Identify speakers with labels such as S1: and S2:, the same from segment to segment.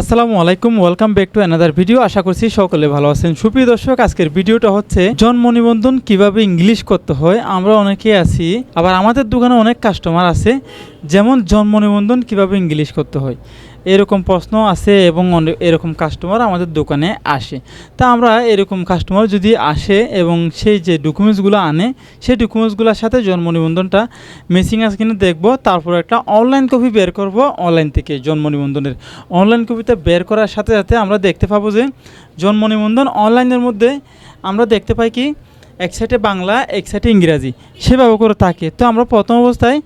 S1: আসসালামু আলাইকুম welcome back to another video আশা করছি সকলে ভালো আছেন। সুপ্রিয় দর্শক, আজকের ভিডিওটা হচ্ছে, জন্ম নিবন্ধন কীভাবে ইংলিশ করতে হয়? আমরা অনেকে আছি, আবার আমাদের দোকানে অনেক কাস্টমার আছে, যেমন জন্ম নিবন্ধন কীভাবে ইংলিশ করতে হয়। এরকম প্রশ্ন আছে এবং এরকম কাস্টমার আমাদের দোকানে আসে। তা আমরা এরকম কাস্টমার যদি আসে এবং সেই যে ডকুমেন্টসগুলো আনে, সেই ডকুমেন্টসগুলোর সাথে জন্ম নিবন্ধনটা মেসিং আছে কিনা দেখব, তারপর একটা অনলাইন কপি বের করব অনলাইন থেকে জন্ম নিবন্ধনের। অনলাইন কপিটা বের করার সাথে সাথে আমরা দেখতে পাবো যে জন্ম নিবন্ধন অনলাইনের মধ্যে আমরা দেখতে পাই কি, এক সাইডে বাংলা, এক সাইডে ইংরাজি। সেভাবে করে থাকে তো আমরা প্রথম অবস্থায়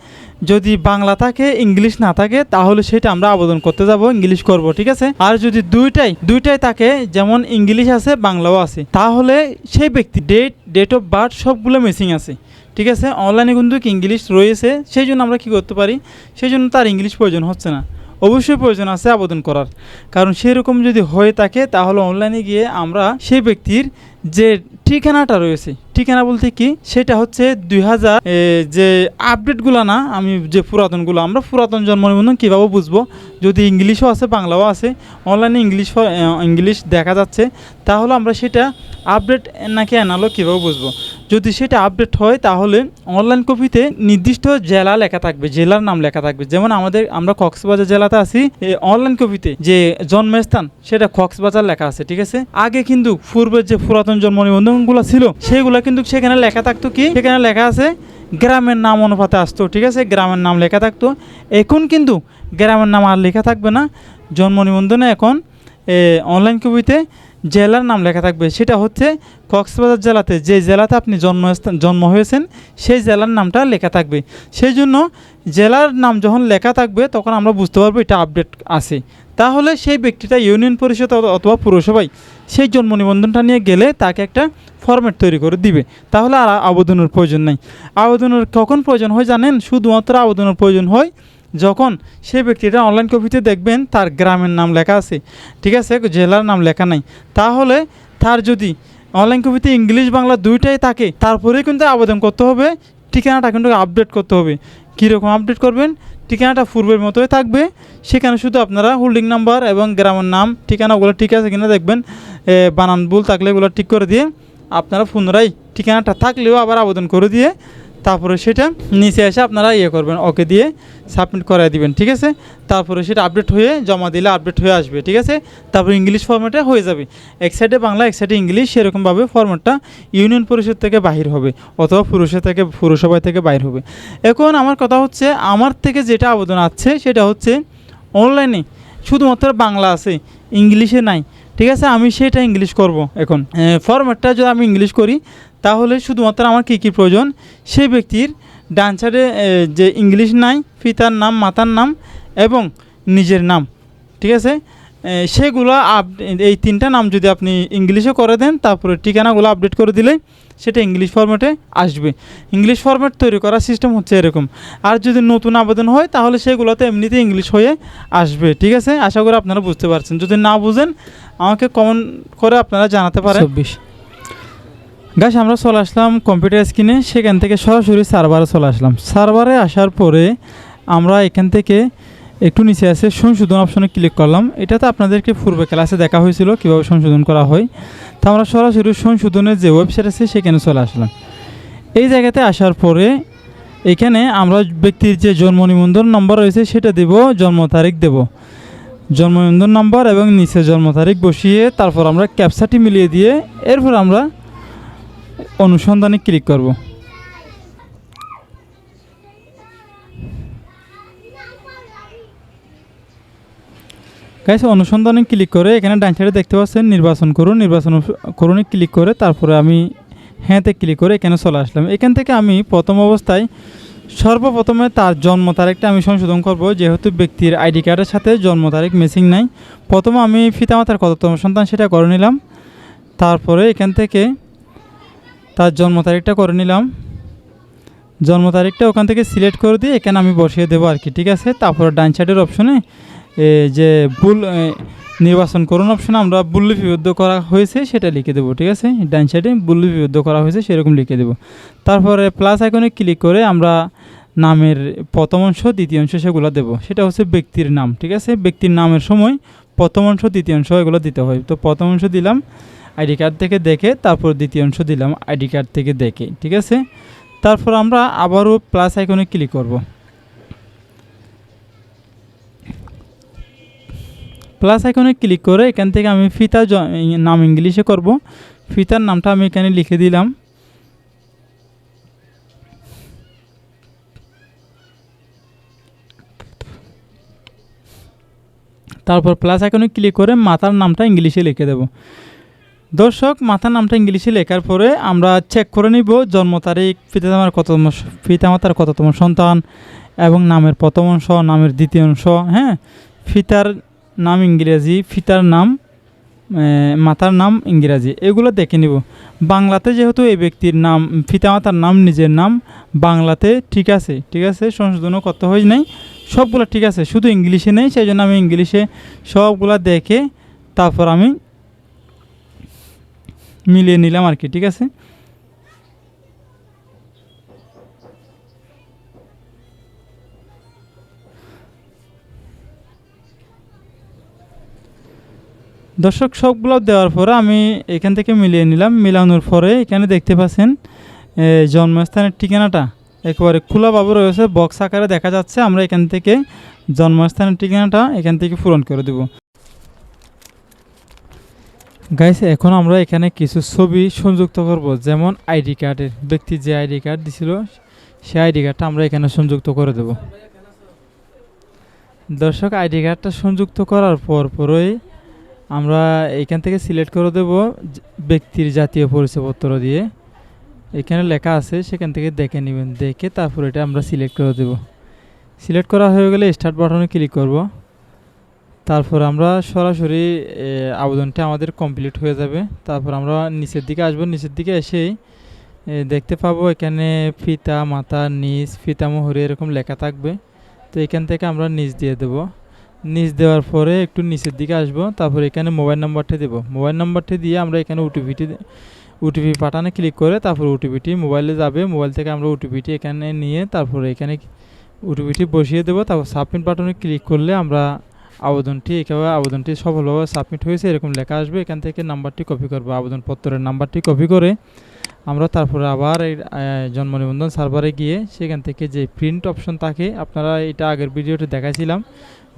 S1: যদি বাংলা থাকে, ইংলিশ না থাকে, তাহলে সেটা আমরা আবেদন করতে যাব, ইংলিশ করব, ঠিক আছে? আর যদি দুইটাই দুইটাই থাকে, যেমন ইংলিশ আছে, বাংলাও আছে, তাহলে সেই ব্যক্তি ডেট ডেট অফ বার্থ সবগুলো মিসিং আছে, ঠিক আছে? অনলাইনে কিন্তু ইংলিশ রয়েছে, সেই জন্য আমরা কি করতে পারি? সেই জন্য তার ইংলিশ প্রয়োজন হচ্ছে না। অবশ্যই প্রয়োজন আছে আবেদন করার। কারণ সেরকম যদি হয়ে থাকে, তাহলে অনলাইনে গিয়ে আমরা সেই ব্যক্তির যে ঠিকানাটা রয়েছে, ঠিকানা বলতে কি? সেটা হচ্ছে দুই হাজার যে আপডেটগুলো না, আমি যে পুরাতনগুলো, আমরা পুরাতন জন্ম নিবন্ধন কীভাবে বুঝব? যদি ইংলিশও আছে, বাংলাও আছে অনলাইনে ইংলিশ ইংলিশ দেখা যাচ্ছে, তাহলে আমরা সেটা আপডেট নাকি অ্যানালো কীভাবে বুঝব? যদি সেটা আপডেট হয়, তাহলে অনলাইন কপিতে নির্দিষ্ট জেলা লেখা থাকবে, জেলার নাম লেখা থাকবে। যেমন আমাদের, আমরা কক্সবাজার জেলাতে আছি অনলাইন কপিতে যে জন্মস্থান, সেটা কক্সবাজার লেখা আছে, ঠিক আছে? আগে কিন্তু পূর্বের যে পুরাতন জন্ম নিবন্ধনগুলো ছিল, সেগুলো কিন্তু সেখানে লেখা থাকতো কি? সেখানে লেখা আছে, গ্রামের নাম অনুপাতে আসতো, ঠিক আছে? গ্রামের নাম লেখা থাকতো। এখন কিন্তু গ্রামের নাম আর লেখা থাকবে না। জন্ম নিবন্ধনে এখন অনলাইন কপিতে জেলার নাম লেখা থাকবে। সেটা হচ্ছে কক্সবাজার জেলাতে যে জেলাতে আপনি জন্মস্থান জন্ম হয়েছেন, সেই জেলার নামটা লেখা থাকবে। সেই জন্য জেলার নাম যখন লেখা থাকবে, তখন আমরা বুঝতে পারব এটা আপডেট আছে। তাহলে সেই ব্যক্তিটা ইউনিয়ন পরিষদ অথবা পুরসভায় সেই জন্ম নিবন্ধনটা নিয়ে গেলে তাকে একটা ফরম্যাট তৈরি করে দিবে। তাহলে আর আবেদনের প্রয়োজন নেই। আবেদনের কখন প্রয়োজন হয় জানেন? শুধুমাত্র আবেদনের প্রয়োজন হয় যখন সেই ব্যক্তিটা অনলাইন কপিতে দেখবেন, তার গ্রামের নাম লেখা আছে। ঠিক আছে, জেলার নাম লেখা নাই। তাহলে তার যদি অনলাইন কপিতে ইংলিশ, বাংলা দুইটাই থাকে তারপরে কিন্তু আবেদন করতে হবে, ঠিকানাটা কিন্তু আপডেট করতে হবে। কীরকম আপডেট করবেন? ঠিকানাটা পূর্বের মতোই থাকবে। সেখানে শুধু আপনারা হোল্ডিং নাম্বার এবং গ্রামের নাম, ঠিকানা ওগুলো ঠিক আছে কিনা দেখবেন। বানান ভুল থাকলে এগুলো ঠিক করে দিয়ে আপনারা পুনরায় ঠিকানাটা থাকলেও আবার আবেদন করে দিয়ে তারপরে সেটা নিচে এসে আপনারা ইয়ে করবেন, ওকে দিয়ে সাবমিট করাই দিবেন, ঠিক আছে? তারপরে সেটা আপডেট হয়ে জমা দিলে আপডেট হয়ে আসবে, ঠিক আছে? তারপরে ইংলিশ ফরম্যাটে হয়ে যাবে। এক সাইডে বাংলা, এক সাইডে ইংলিশ সেরকমভাবে ফরম্যাটটা ইউনিয়ন পরিষদ থেকে বাহির হবে, অথবা পুরসভা থেকে পুরসভা থেকে বাইর হবে। এখন আমার কথা হচ্ছে, আমার থেকে যেটা আবেদন আছে, সেটা হচ্ছে অনলাইনে শুধুমাত্র বাংলা আছে ইংলিশে নাই, ঠিক আছে? আমি সেটা ইংলিশ করব এখন। ফরম্যাটটা যদি আমি ইংলিশ করি তাহলে শুধুমাত্র আমার কী কী প্রয়োজন? সেই ব্যক্তির ডান সাইডে যে ইংলিশ নাই, পিতার নাম, মাতার নাম এবং নিজের নাম, ঠিক আছে? সেগুলো আপ, এই তিনটা নাম যদি আপনি ইংলিশে করে দেন, তারপরে ঠিকানাগুলো আপডেট করে দিলে সেটা ইংলিশ ফরম্যাটে আসবে। ইংলিশ ফরম্যাট তৈরি করার সিস্টেম হচ্ছে এরকম। আর যদি নতুন আবেদন হয়, তাহলে সেগুলোতে এমনিতে ইংলিশ হয়ে আসবে, ঠিক আছে? আশা করি আপনারা বুঝতে পারছেন। যদি না বুঝেন, আমাকে কমেন্ট করে আপনারা জানাতে পারেন। চব্বিশ। গাছ আমরা চলে আসলাম কম্পিউটার স্ক্রিনে সেখান থেকে সরাসরি সার্ভারে চলে আসলাম। সার্ভারে আসার পরে আমরা এখান থেকে একটু নিচে আছে সংশোধন অপশনে ক্লিক করলাম। এটাতে আপনাদেরকে পূর্বে ক্লাসে দেখা হয়েছিল কীভাবে সংশোধন করা হয়। তো আমরা সরাসরি সংশোধনের যে ওয়েবসাইট আছে, সেখানে চলে আসলাম। এই জায়গাতে আসার পরে এখানে আমরা ব্যক্তির যে জন্ম নিবন্ধন নম্বর রয়েছে, সেটা দেব, জন্ম তারিখ দেব। জন্ম নিবন্ধন নম্বর এবং নিচে জন্ম তারিখ বসিয়ে তারপর আমরা ক্যাপসাটি মিলিয়ে দিয়ে এরপর আমরা অনুসন্ধানে ক্লিক করব। গাইস, অনুসন্ধানে ক্লিক করে এখানে ডান সাইডে দেখতে পাচ্ছেন নির্বাচন করুন। নির্বাচন করুন, ক্লিক করে তারপরে আমি হ্যাঁতে ক্লিক করে এখানে চলে আসলাম। এখান থেকে আমি প্রথম অবস্থায় সর্বপ্রথমে তার জন্ম তারিখটা আমি সংশোধন করব। যেহেতু ব্যক্তির আইডি কার্ডের সাথে জন্ম তারিখ মিসিং নাই। প্রথমে আমি পিতামাতার কততম সন্তান সেটা করে নিলাম। তারপরে এখান থেকে তার জন্ম তারিখটা করে নিলাম। জন্ম তারিখটা ওখান থেকে সিলেক্ট করে দিয়ে এখানে আমি বসিয়ে দেবো আর কি, ঠিক আছে? তারপর ডান সাইডের অপশনে যে ভুল নির্বাচন করুন অপশনে আমরা ভুল লিপিবদ্ধ করা হয়েছে সেটা লিখে দেবো, ঠিক আছে? ডান সাইডে ভুল লিপিবদ্ধ করা হয়েছে সেরকম লিখে দেবো। তারপরে প্লাস আইকনে ক্লিক করে আমরা নামের প্রথম অংশ, দ্বিতীয় অংশ সেগুলো দেবো। সেটা হচ্ছে ব্যক্তির নাম, ঠিক আছে? ব্যক্তির নামের সময় প্রথম অংশ, দ্বিতীয় অংশ এগুলো দিতে হয়। তো প্রথম অংশ দিলাম। আইডি কার্ড থেকে দেখে তারপর দ্বিতীয় অংশ দিলাম আইডি কার্ড থেকে দেখে, ঠিক আছে? তারপর আমরা আবারও প্লাস আইকনে ক্লিক করব। প্লাস আইকনে ক্লিক করে এখান থেকে আমি ফিতা নাম ইংলিশে করব। ফিতার নামটা আমি এখানে লিখে দিলাম। তারপর প্লাস আইকনে ক্লিক করে মাতার নামটা ইংলিশে লিখে দেব। দর্শক, মাথার নামটা ইংলিশে লেখার পরে আমরা চেক করে নিব জন্ম তারিখ, পিতামাতার কততম পিতামাতার কততম সন্তান এবং নামের প্রথম অংশ, নামের দ্বিতীয় অংশ হ্যাঁ? ফিতার নাম ইংরেজি, ফিতার নাম মাতার নাম ইংরাজি, এগুলো দেখে নিব। বাংলাতে যেহেতু এই ব্যক্তির নাম, পিতামাতার নাম, নিজের নাম, বাংলাতে ঠিক আছে ঠিক আছে? সংশোধনও করতে হয় নাই, সবগুলো ঠিক আছে, শুধু ইংলিশে নেই, সেই জন্য আমি ইংলিশে সবগুলা দেখে তারপর আমি মিলিয়ে নিলাম আর কি, ঠিক আছে? দর্শক, সবগুলো দেওয়ার পরে আমি এখান থেকে মিলিয়ে নিলাম। মিলানোর পরে এখানে দেখতে পাচ্ছেন জন্মস্থানের ঠিকানাটা। একেবারে খোলাভাবে রয়েছে বক্স আকারে দেখা যাচ্ছে। আমরা এখান থেকে জন্মস্থানের ঠিকানাটা এখান থেকে পূরণ করে দেব। গাইস এখন আমরা এখানে কিছু ছবি সংযুক্ত করব, যেমন আইডি কার্ডের ব্যক্তি যে আইডি কার্ড দিছিল সেই আইডি কার্ডটা আমরা এখানে সংযুক্ত করে দেব। দর্শক আইডি কার্ডটা সংযুক্ত করার পর পরই আমরা এখান থেকে সিলেক্ট করে দেব ব্যক্তির জাতীয় পরিচয়পত্র দিয়ে। এখানে লেখা আছে, সেখান থেকে দেখে নেবেন, দেখে তারপর এটা আমরা সিলেক্ট করে দেব। সিলেক্ট করা হয়ে গেলে স্টার্ট বাটনে ক্লিক করব। তারপর আমরা সরাসরি আবেদনটা আমাদের কমপ্লিট হয়ে যাবে। তারপর আমরা নিচের দিকে আসব। নিচের দিকে এসেই দেখতে পাবো এখানে ফিতা মাথা নিচ ফিতা মোহরি এরকম লেখা থাকবে। তো এখান থেকে আমরা নিচ দিয়ে দেব। নিচ দেওয়ার পরে একটু নিচের দিকে আসব। তারপর এখানে মোবাইল নাম্বারটা দেব। মোবাইল নাম্বারটা দিয়ে আমরা এখানে ওটিপিটি ওটিপি পাঠানো ক্লিক করে তারপর ওটিপিটি মোবাইলে যাবে। মোবাইল থেকে আমরা ওটিপিটি এখানে নিয়ে তারপর এখানে ওটিপিটি বসিয়ে দেবো। তারপর সাবমিট বাটনে ক্লিক করলে আমরা আবেদনটি একেবারে আবেদনটি সফলভাবে সাবমিট হয়েছে, এরকম লেখা আসবে, এখান থেকে নাম্বারটি কপি করব আবেদনপত্রের নাম্বারটি কপি করে আমরা তারপরে আবার এই জন্ম নিবন্ধন সার্ভারে গিয়ে সেখান থেকে যে প্রিন্ট অপশন থাকে, আপনারা এটা আগের ভিডিওতে দেখাইছিলাম,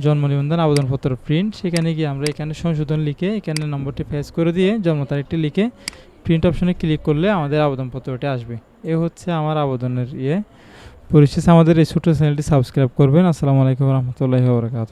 S1: জন্ম নিবন্ধন আবেদনপত্র প্রিন্ট সেখানে গিয়ে আমরা এখানে সংশোধন লিখে, এখানে নম্বরটি ফেস করে দিয়ে জন্ম তারিখটি লিখে প্রিন্ট অপশনে ক্লিক করলে আমাদের আবেদনপত্রটি আসবে। এ হচ্ছে আমার আবেদনের ইয়ে। পরিশেষে আমাদের এই ছোটো চ্যানেলটি সাবস্ক্রাইব করবেন। আসসালামু আলাইকুম রহমতুল্লাহি বরকাত